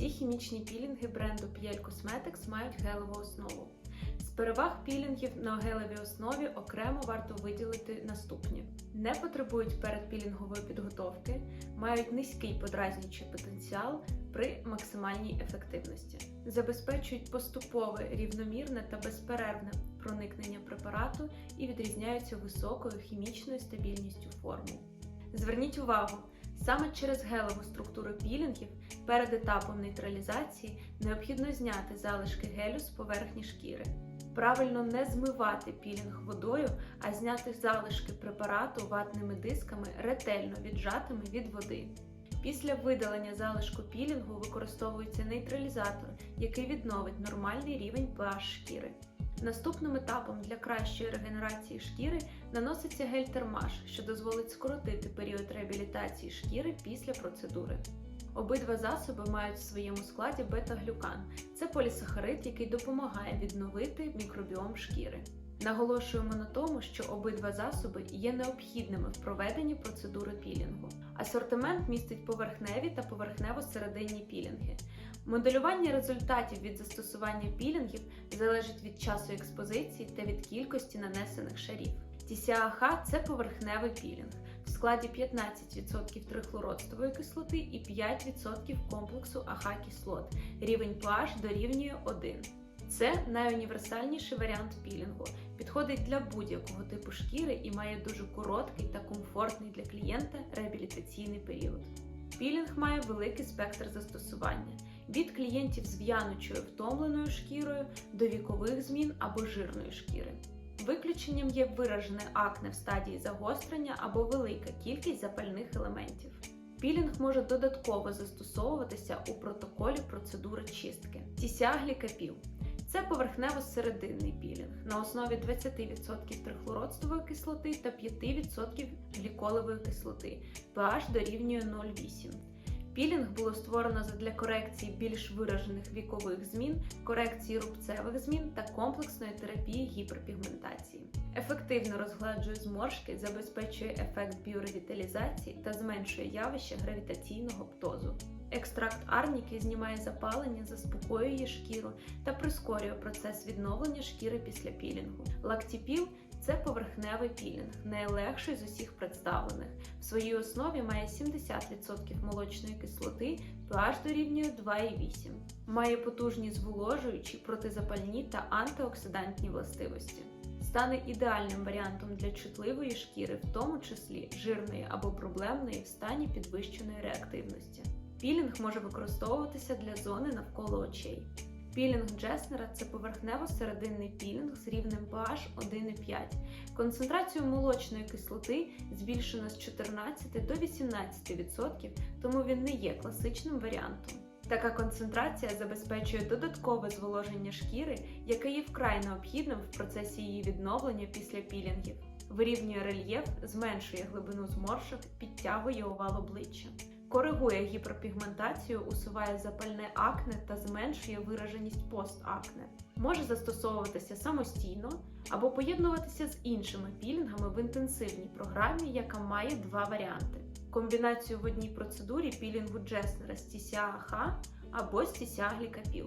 Всі хімічні пілінги бренду PL Cosmetics мають гелеву основу. З переваг пілінгів на гелевій основі окремо варто виділити наступні: не потребують передпілінгової підготовки, мають низький подразнюючий потенціал при максимальній ефективності, забезпечують поступове, рівномірне та безперервне проникнення препарату і відрізняються високою хімічною стабільністю формул. Зверніть увагу, саме через гелеву структуру пілінгів перед етапом нейтралізації необхідно зняти залишки гелю з поверхні шкіри. Правильно не змивати пілінг водою, а зняти залишки препарату ватними дисками, ретельно віджатими від води. Після видалення залишку пілінгу використовується нейтралізатор, який відновить нормальний рівень pH шкіри. Наступним етапом для кращої регенерації шкіри наноситься гель-термаш, що дозволить скоротити період реабілітації шкіри після процедури. Обидва засоби мають в своєму складі бета-глюкан. Це полісахарид, який допомагає відновити мікробіом шкіри. Наголошуємо на тому, що обидва засоби є необхідними в проведенні процедури пілінгу. Асортимент містить поверхневі та поверхнево-серединні пілінги. Моделювання результатів від застосування пілінгів залежить від часу експозиції та від кількості нанесених шарів. TCAH – це поверхневий пілінг в складі 15% трихлородстової кислоти і 5% комплексу АХ-кислот. Рівень pH дорівнює 1. Це найуніверсальніший варіант пілінгу. Підходить для будь-якого типу шкіри і має дуже короткий та комфортний для клієнта реабілітаційний період. Пілінг має великий спектр застосування від клієнтів з в'янучою втомленою шкірою до вікових змін або жирної шкіри. Виключенням є виражене акне в стадії загострення або велика кількість запальних елементів. Пілінг може додатково застосовуватися у протоколі процедури чистки. Тісяглікапіл це поверхнево-серединний пілінг на основі 20% трихлородствової кислоти та 5% гліколевої кислоти. pH дорівнює 0,8. Пілінг було створено для корекції більш виражених вікових змін, корекції рубцевих змін та комплексної терапії гіперпігментації. Ефективно розгладжує зморшки, забезпечує ефект біоревіталізації та зменшує явище гравітаційного птозу. Екстракт арніки знімає запалення, заспокоює шкіру та прискорює процес відновлення шкіри після пілінгу. Лактіпіл це поверхневий пілінг, найлегший з усіх представлених. В своїй основі має 70% молочної кислоти, pH дорівнює 2,8. Має потужні зволожуючі, протизапальні та антиоксидантні властивості. Стане ідеальним варіантом для чутливої шкіри, в тому числі жирної або проблемної в стані підвищеної реактивності. Пілінг може використовуватися для зони навколо очей. Пілінг Джеснера це поверхнево-серединний пілінг з рівнем pH 1,5. Концентрацію молочної кислоти збільшено з 14 до 18%, тому він не є класичним варіантом. Така концентрація забезпечує додаткове зволоження шкіри, яке є вкрай необхідним в процесі її відновлення після пілінгів. Вирівнює рельєф, зменшує глибину зморшок, підтягує овал обличчя. Коригує гіперпігментацію, усуває запальне акне та зменшує вираженість постакне. Може застосовуватися самостійно або поєднуватися з іншими пілінгами в інтенсивній програмі, яка має два варіанти: комбінацію в одній процедурі пілінгу Джеснера з TCA-H або з TCA-глікапіл.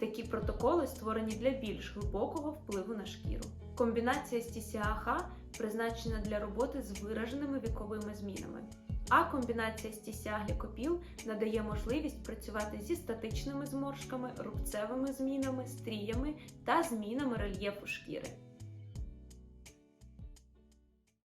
Такі протоколи створені для більш глибокого впливу на шкіру. Комбінація з TCA-H призначена для роботи з вираженими віковими змінами. А комбінація з тісяглікопіл надає можливість працювати зі статичними зморшками, рубцевими змінами, стріями та змінами рельєфу шкіри.